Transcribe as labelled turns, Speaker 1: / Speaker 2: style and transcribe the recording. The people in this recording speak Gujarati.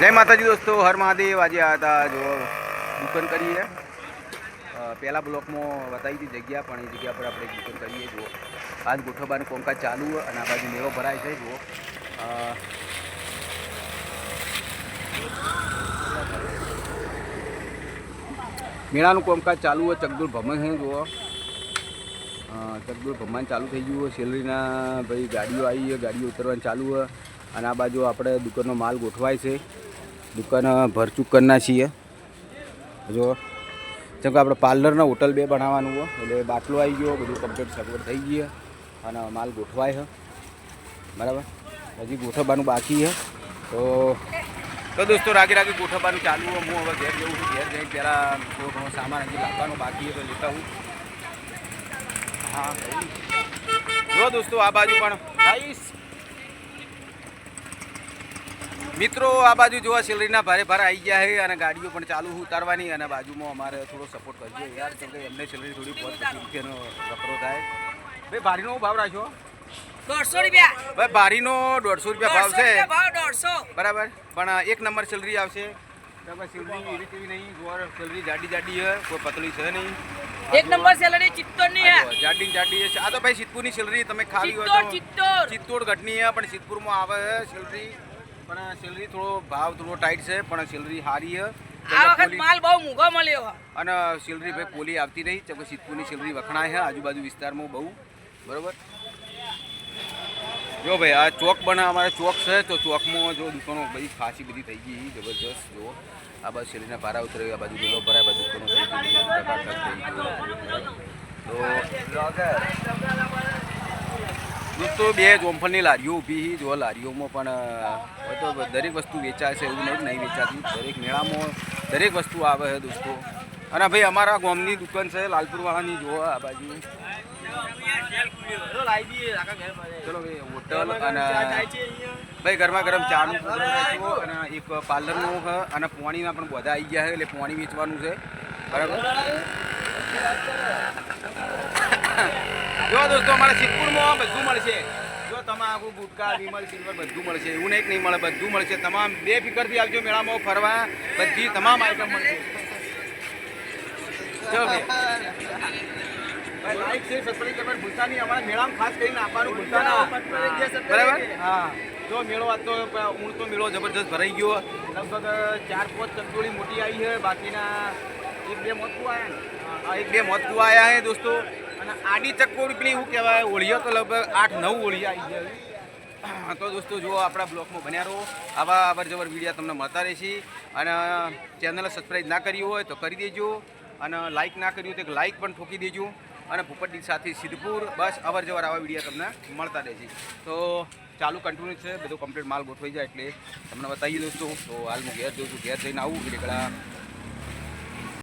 Speaker 1: જય માતાજી દોસ્તો, હર મહાદેવ. આજે આ હતા જો દુકાન કરીએ. પહેલાં બ્લોકમાં બતાવી હતી જગ્યા, પણ એ જગ્યા પર આપણે એક કરીએ. જુઓ, આજ ગોઠવવાનું કોમકાજ ચાલુ અને આ બાજુ મેળો ભરાય છે, જુઓ. મેળાનું કોમકાજ ચાલુ હોય ચકદુર ભમણ છે, જુઓ. ચકદુર ભમણ ચાલુ થઈ ગયું હોય સેલરીના ભાઈ ગાડીઓ આવી ગાડીઓ ઉતરવાનું ચાલુ હોય. અને આ બાજુ આપણે દુકાનનો માલ ગોઠવાય છે. દુકાન ભરચૂક કરના છીએ. જો, જેમ કે આપણે પાર્લરના હોટલ બે બનાવવાનું હોય, એટલે બાટલો આવી ગયો, બધું કમ્પ્લીટ સગવડ થઈ ગઈ અને માલ ગોઠવાય છે. બરાબર? હજી ગોઠવવાનું બાકી છે. તો તો દોસ્તો, રાગે રાગે ગોઠવવાનું ચાલુ હોય. હું હવે ઘેર જવું છું. ઘેર જઈને પહેલાં થોડો ઘણો સામાન હજી લાવવાનો બાકી તો લેતા હું હા જો દોસ્તો, આ બાજુ પણ આવીશ મિત્રો આ બાજુ જોવા સેલરીના ભારે ભારે આવી ગયા છે અને ગાડીઓ પણ ચાલુ ઉતારવાની અને બાજુમાં અમારે થોડો સપોર્ટ કરજો. યાર કેમ કે એમને સેલરી થોડી પાંચ પચીસ રૂપિયાનો વપરો થાય. ભાઈ ભારીનો ભાવ રાખ્યો?
Speaker 2: દોઢસો રૂપિયા.
Speaker 1: ભાઈ ભારીનો દોઢસો રૂપિયા ભાવ છે. બરાબર. પણ એક નંબર સેલરી આવશે. સેલરી એવી તેવી નહીં. જોવા સિલરી જાડી જાડી છે. કોઈ પતલી છે નહીં.
Speaker 2: એક નંબર સેલરી
Speaker 1: ચિત્તોરની
Speaker 2: હે
Speaker 1: જાડી જાડી છે. આ તો ભાઈ સિદ્ધપુરની સેલરી તમે ખાવી હોય તો ચિત્તોડ ઘટની છે પણ સિદ્ધપુરમાં આવે છે સેલરી પણ સેલરી થોડો ભાવ થોડો ટાઈટ છે પણ સેલરી સારી છે.
Speaker 2: આ વખત માલ બહુ મૂંઘો મળ્યો
Speaker 1: અને સેલરી ભાઈ પોલી આવતી નહીં ચકો સિદ્ધપુરની સેલરી વખણાય છે આજુબાજુ વિસ્તારમાં બહુ. બરોબર? જો ભાઈ આ ચોક બના અમારે ચોક છે તો ચોકમાં જો દુકાનો બધી ખાસી બધી થઈ ગઈ જબરજસ્ત જો. આ બાજુ શેરીના ભારા ઉતરે આ બાજુ ગેલો ભરાય બાજુ દુકાનો થઈ ગઈ ગયું. તો બે જોમફળની લારીઓ ઊભી હતી જો લારીઓમાં પણ તો દરેક વસ્તુ વેચાય છે એવું નહીં નહીં વેચાતી. દરેક મેળામાં દરેક વસ્તુ આવે છે દોસ્તો. અને ભાઈ અમારા ગામની દુકાન છે, લાલપુરવાળાની જો આ બાજુ. ચલો ભાઈ, હોટલ અને ભાઈ ગરમા ગરમ ચાનું program અને એક પાર્લરનું છે અને પોણીના પણ બધા આવી ગયા છે એટલે પોણી વેચવાનું છે. બરાબર? જો દોસ્તો, અમારા સિદ્ધપુરમાં બધું મળશે. જો તમાકુ, ગુટકા વિમલ સિલ્વર બધું મળશે. એવું નહીં નહીં મળે, બધું મળશે. તમામ બે ફિકરથી આવજો મેળામાં ફરવા. બધી તમામ આઈટમ મળશે. જો લાઈક છે સબસ્ક્રાઇબ કરવાનું ભૂલતા નહીં. અમારા મેળામાં ખાસ કરીને આપવાનું ભૂલતા હા. જો મેળો આજ તો તો મેળો જબરજસ્ત ભરાઈ ગયો. લગભગ ચાર પાંચ ચકડોળી મોટી આવી છે. બાકીના એક બે મોતકું આવ્યા એક બે મોતકું આવ્યા હે દોસ્તો. આડી ચકોડી પેલી શું કહેવાય ઓળીઓ તો લગભગ આઠ, નવ ઓળી આવી ગયા તો દોસ્તો જુઓ આપણા બ્લોગમાં બન્યા રહો. આવા અવર જવર વીડિયો તમને મળતા રહેશે. અને ચેનલ સબસ્ક્રાઈબ ના કરી હોય તો કરી દેજો. અને લાઇક ના કર્યું તો લાઈક પણ ઠોકી દેજો. અને ભૂપતડી સાથે સિદ્ધપુર, બસ અવર જવર આવા વિડીયા તમને મળતા રહેશે. તો ચાલુ કન્ટિન્યુ છે. બધું કમ્પ્લીટ માલ ગોઠવાઈ જાય એટલે તમને બતાવીએ દોસ્તો. તો હાલ હું ઘેર જોઉં છું. ઘેર જઈને આવું. એટલે